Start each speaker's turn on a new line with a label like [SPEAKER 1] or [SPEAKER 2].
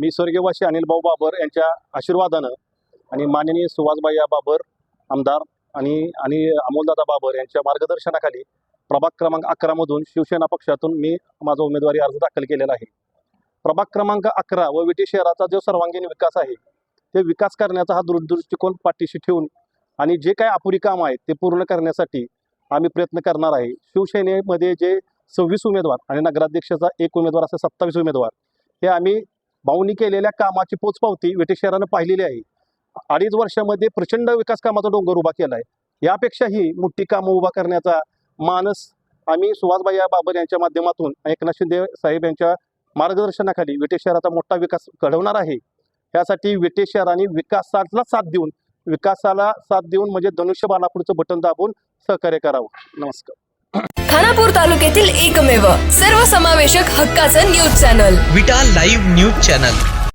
[SPEAKER 1] मी स्वर्गवासी अनिलभाऊ बाबर यांच्या आशीर्वादानं आणि माननीय सुभाषबाई बाबर आमदार आणि आणि अमोलदादा बाबर यांच्या मार्गदर्शनाखाली प्रभाग क्रमांक अकरामधून शिवसेना पक्षातून मी माझा उमेदवारी अर्ज दाखल केलेला आहे. प्रभाग क्रमांक अकरा व विटी शहराचा जो सर्वांगीण विकास आहे ते विकास करण्याचा हा दूरदृष्टिकोन पाठीशी ठेवून आणि जे काय अपुरी कामं आहेत ते पूर्ण करण्यासाठी आम्ही प्रयत्न करणार आहे. शिवसेनेमध्ये जे सव्वीस उमेदवार आणि नगराध्यक्षाचा एक उमेदवार असे सत्तावीस उमेदवार हे आम्ही भाऊनी केलेल्या कामाची पोचपावती विटे शहरानं पाहिलेली आहे. अडीच वर्षामध्ये प्रचंड विकास कामाचा डोंगर उभा केला आहे यापेक्षाही मोठी कामं उभा करण्याचा मानस आम्ही सुभाषबाई बाबर यांच्या माध्यमातून एकनाथ शिंदे साहेब यांच्या मार्गदर्शनाखाली विटे शहराचा मोठा विकास घडवणार आहे. यासाठी विटे शहराने विकासाला साथ देऊन विकासाला साथ देऊन म्हणजे धनुष्य पुढचं बटन दाबून सहकार्य करावं. नमस्कार.
[SPEAKER 2] खानापूर तालुक्यातील एकमेव सर्वसमावेशक हक्काचं news channel.
[SPEAKER 3] Vita live news channel.